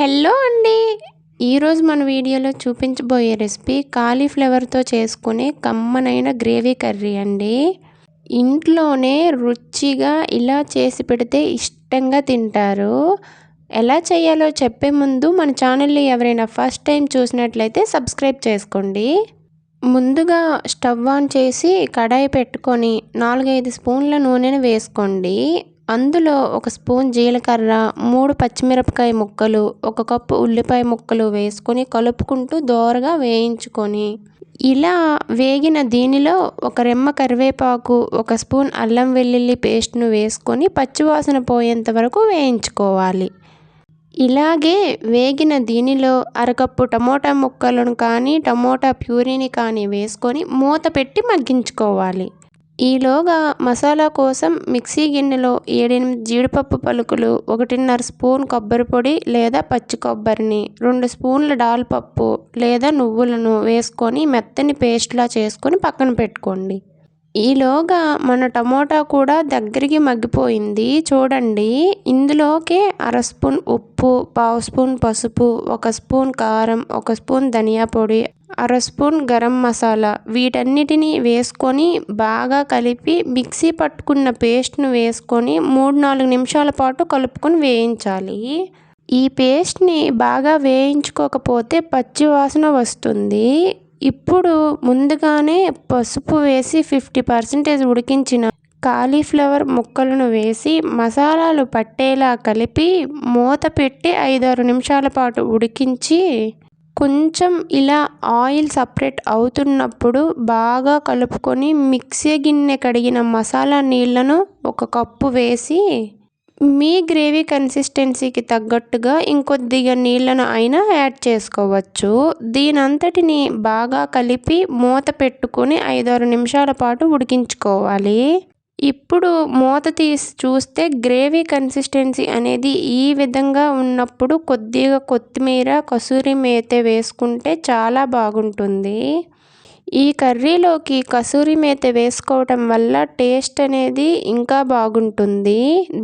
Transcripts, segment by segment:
Hello అండి. ఈరోజు మన వీడియోలో చూపించబోయే రెసిపీ కాలీఫ్లవర్తో చేసుకునే కమ్మనైన గ్రేవీ కర్రీ అండి. ఇంట్లోనే రుచిగా ఇలా చేసి పెడితే ఇష్టంగా తింటారు. ఎలా చేయాలో చెప్పే ముందు మన ఛానల్ని ఎవరైనా ఫస్ట్ టైం చూసినట్లయితే సబ్స్క్రైబ్ చేసుకోండి. ముందుగా స్టవ్ ఆన్ చేసి కడాయి పెట్టుకొని నాలుగైదు స్పూన్ల నూనెను వేసుకోండి. అందులో ఒక స్పూన్ జీలకర్ర మూడు పచ్చిమిరపకాయ ముక్కలు ఒక కప్పు ఉల్లిపాయ ముక్కలు వేసుకొని కలుపుకుంటూ దోరగా వేయించుకొని ఇలా వేగిన దీనిలో ఒక రెమ్మ కరివేపాకు ఒక స్పూన్ అల్లం వెల్లుల్లి పేస్ట్ను వేసుకొని పచ్చివాసన పోయేంత వరకు వేయించుకోవాలి. ఇలాగే వేగిన దీనిలో అరకప్పు టమోటా ముక్కలను కానీ టమోటా ప్యూరీని కానీ వేసుకొని మూత పెట్టి మగ్గించుకోవాలి. ఈలోగా మసాలా కోసం మిక్సీ గిన్నెలో ఏడెనిమిది జీడిపప్పు పలుకులు ఒకటిన్నర స్పూన్ కొబ్బరి పొడి లేదా పచ్చి కొబ్బరిని రెండు స్పూన్ల డాల్పప్పు లేదా నువ్వులను వేసుకొని మెత్తని పేస్ట్లా చేసుకొని పక్కన పెట్టుకోండి. ఈలోగా మన టమోటా కూడా దగ్గరికి మగ్గిపోయింది. చూడండి ఇందులోకే అర స్పూన్ ఉప్పు పావు స్పూన్ పసుపు ఒక స్పూన్ కారం ఒక స్పూన్ ధనియా పొడి అర స్పూన్ గరం మసాలా వీటన్నిటిని వేసుకొని బాగా కలిపి మిక్సీ పట్టుకున్న పేస్ట్ను వేసుకొని మూడు నాలుగు నిమిషాల పాటు కలుపుకొని వేయించాలి. ఈ పేస్ట్ని బాగా వేయించుకోకపోతే పచ్చి వాసన వస్తుంది. ఇప్పుడు ముందుగానే పసుపు వేసి ఫిఫ్టీ పర్సెంటేజ్ ఉడికించిన కాలీఫ్లవర్ ముక్కలను వేసి మసాలాలు పట్టేలా కలిపి మూత పెట్టి ఐదారు నిమిషాల పాటు ఉడికించి కొంచెం ఇలా ఆయిల్ సపరేట్ అవుతున్నప్పుడు బాగా కలుపుకొని మిక్సీ గిన్నె కడిగిన మసాలా నీళ్ళను ఒక కప్పు వేసి మీ గ్రేవీ కన్సిస్టెన్సీకి తగ్గట్టుగా ఇంకొద్దిగా నీళ్ళను అయినా యాడ్ చేసుకోవచ్చు. దీనంతటిని బాగా కలిపి మూత పెట్టుకొని ఐదారు నిమిషాల పాటు ఉడికించుకోవాలి. ఇప్పుడు మూత తీసి చూస్తే గ్రేవీ కన్సిస్టెన్సీ అనేది ఈ విధంగా ఉన్నప్పుడు కొద్దిగా కొత్తిమీర కసూరి మేత వేసుకుంటే చాలా బాగుంటుంది. ఈ కర్రీలోకి కసూరి మేత వేసుకోవటం వల్ల టేస్ట్ అనేది ఇంకా బాగుంటుంది.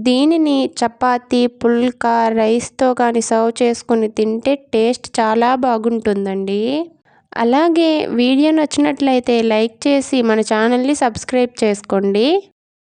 దీనిని చపాతి పుల్కా రైస్తో కానీ సర్వ్ చేసుకొని తింటే టేస్ట్ చాలా బాగుంటుందండి. అలాగే వీడియో నచ్చినట్లయితే లైక్ చేసి మన ఛానల్ని సబ్స్క్రైబ్ చేసుకోండి.